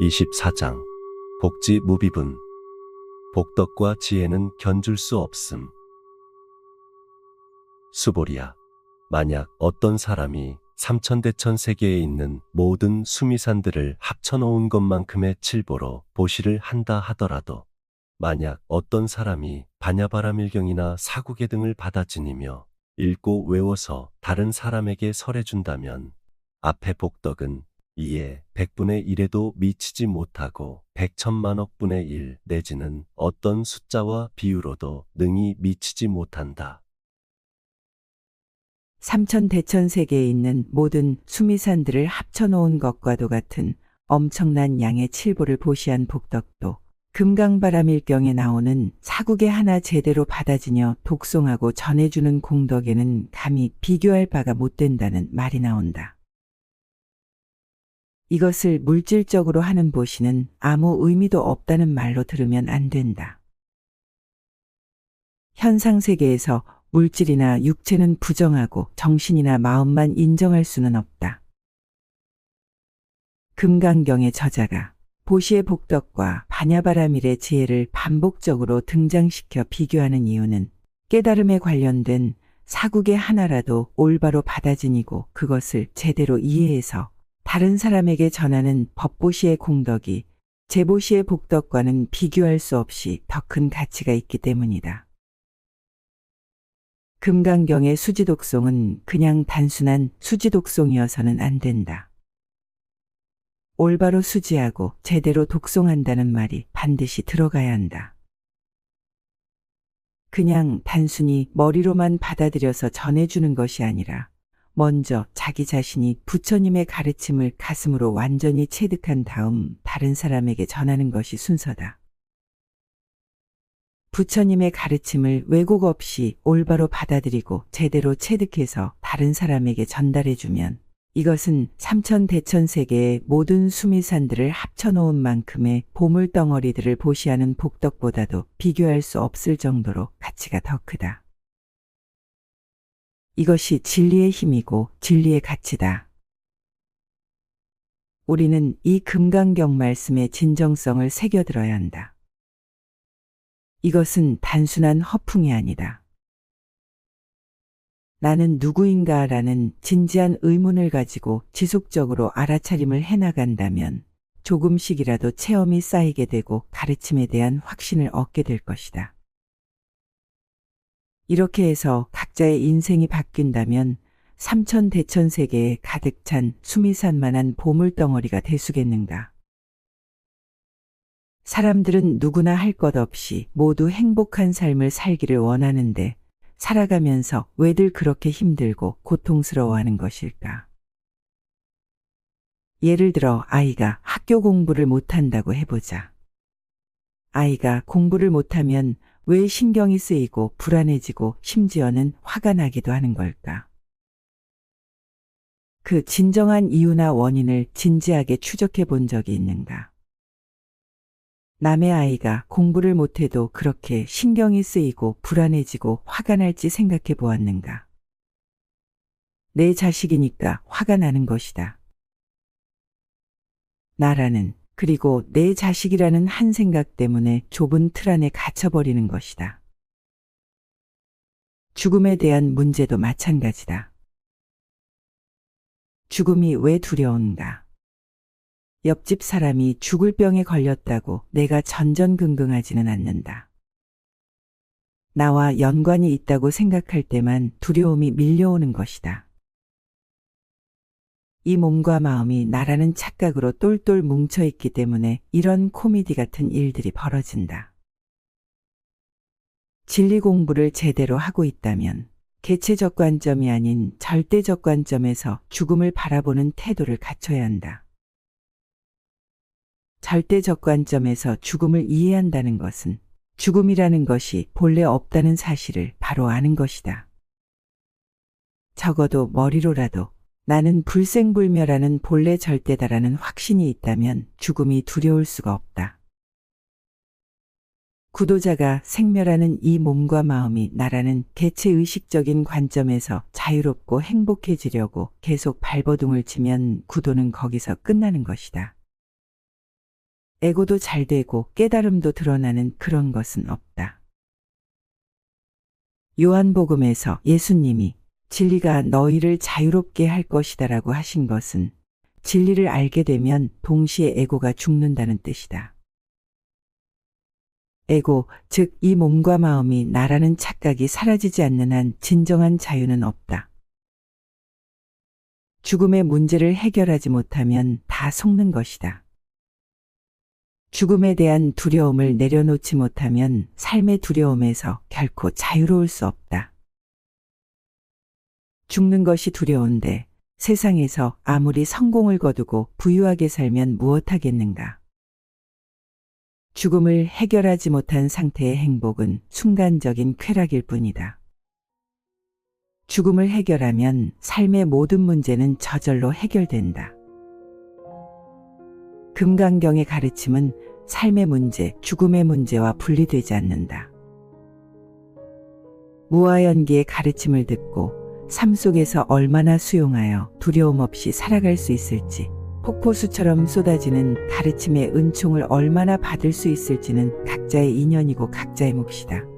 24장. 복지 무비분. 복덕과 지혜는 견줄 수 없음. 수보리야 만약 어떤 사람이 삼천대천 세계에 있는 모든 수미산들을 합쳐놓은 것만큼의 칠보로 보시를 한다 하더라도 만약 어떤 사람이 반야바라밀경이나 사구계 등을 받아 지니며 읽고 외워서 다른 사람에게 설해준다면 앞에 복덕은 이에 백분의 일에도 미치지 못하고 백천만억분의 일 내지는 어떤 숫자와 비유로도 능히 미치지 못한다. 삼천 대천 세계에 있는 모든 수미산들을 합쳐놓은 것과도 같은 엄청난 양의 칠보를 보시한 복덕도 금강바람일경에 나오는 사국의 하나 제대로 받아지녀 독송하고 전해주는 공덕에는 감히 비교할 바가 못 된다는 말이 나온다. 이것을 물질적으로 하는 보시는 아무 의미도 없다는 말로 들으면 안 된다. 현상 세계에서 물질이나 육체는 부정하고 정신이나 마음만 인정할 수는 없다. 금강경의 저자가 보시의 복덕과 반야바라밀의 지혜를 반복적으로 등장시켜 비교하는 이유는 깨달음에 관련된 사국의 하나라도 올바로 받아지니고 그것을 제대로 이해해서 다른 사람에게 전하는 법보시의 공덕이 제보시의 복덕과는 비교할 수 없이 더 큰 가치가 있기 때문이다. 금강경의 수지독송은 그냥 단순한 수지독송이어서는 안 된다. 올바로 수지하고 제대로 독송한다는 말이 반드시 들어가야 한다. 그냥 단순히 머리로만 받아들여서 전해주는 것이 아니라 먼저 자기 자신이 부처님의 가르침을 가슴으로 완전히 체득한 다음 다른 사람에게 전하는 것이 순서다. 부처님의 가르침을 왜곡 없이 올바로 받아들이고 제대로 체득해서 다른 사람에게 전달해주면 이것은 삼천 대천 세계의 모든 수미산들을 합쳐놓은 만큼의 보물 덩어리들을 보시하는 복덕보다도 비교할 수 없을 정도로 가치가 더 크다. 이것이 진리의 힘이고 진리의 가치다. 우리는 이 금강경 말씀의 진정성을 새겨들어야 한다. 이것은 단순한 허풍이 아니다. 나는 누구인가 라는 진지한 의문을 가지고 지속적으로 알아차림을 해나간다면 조금씩이라도 체험이 쌓이게 되고 가르침에 대한 확신을 얻게 될 것이다. 이렇게 해서 각자의 인생이 바뀐다면 삼천 대천 세계에 가득 찬 수미산만한 보물덩어리가 되수겠는가. 사람들은 누구나 할 것 없이 모두 행복한 삶을 살기를 원하는데 살아가면서 왜들 그렇게 힘들고 고통스러워하는 것일까? 예를 들어 아이가 학교 공부를 못한다고 해보자. 아이가 공부를 못하면 왜 신경이 쓰이고 불안해지고 심지어는 화가 나기도 하는 걸까? 그 진정한 이유나 원인을 진지하게 추적해 본 적이 있는가? 남의 아이가 공부를 못해도 그렇게 신경이 쓰이고 불안해지고 화가 날지 생각해 보았는가? 내 자식이니까 화가 나는 것이다. 나라는 그리고 내 자식이라는 한 생각 때문에 좁은 틀 안에 갇혀버리는 것이다. 죽음에 대한 문제도 마찬가지다. 죽음이 왜 두려운가? 옆집 사람이 죽을 병에 걸렸다고 내가 전전긍긍하지는 않는다. 나와 연관이 있다고 생각할 때만 두려움이 밀려오는 것이다. 이 몸과 마음이 나라는 착각으로 똘똘 뭉쳐 있기 때문에 이런 코미디 같은 일들이 벌어진다. 진리 공부를 제대로 하고 있다면 개체적 관점이 아닌 절대적 관점에서 죽음을 바라보는 태도를 갖춰야 한다. 절대적 관점에서 죽음을 이해한다는 것은 죽음이라는 것이 본래 없다는 사실을 바로 아는 것이다. 적어도 머리로라도 나는 불생불멸하는 본래 절대다라는 확신이 있다면 죽음이 두려울 수가 없다. 구도자가 생멸하는 이 몸과 마음이 나라는 개체 의식적인 관점에서 자유롭고 행복해지려고 계속 발버둥을 치면 구도는 거기서 끝나는 것이다. 에고도 잘 되고 깨달음도 드러나는 그런 것은 없다. 요한복음에서 예수님이 진리가 너희를 자유롭게 할 것이다라고 하신 것은 진리를 알게 되면 동시에 에고가 죽는다는 뜻이다. 에고, 즉 이 몸과 마음이 나라는 착각이 사라지지 않는 한 진정한 자유는 없다. 죽음의 문제를 해결하지 못하면 다 속는 것이다. 죽음에 대한 두려움을 내려놓지 못하면 삶의 두려움에서 결코 자유로울 수 없다. 죽는 것이 두려운데 세상에서 아무리 성공을 거두고 부유하게 살면 무엇하겠는가. 죽음을 해결하지 못한 상태의 행복은 순간적인 쾌락일 뿐이다. 죽음을 해결하면 삶의 모든 문제는 저절로 해결된다. 금강경의 가르침은 삶의 문제, 죽음의 문제와 분리되지 않는다. 무아연기의 가르침을 듣고 삶 속에서 얼마나 수용하여 두려움 없이 살아갈 수 있을지, 폭포수처럼 쏟아지는 가르침의 은총을 얼마나 받을 수 있을지는 각자의 인연이고 각자의 몫이다.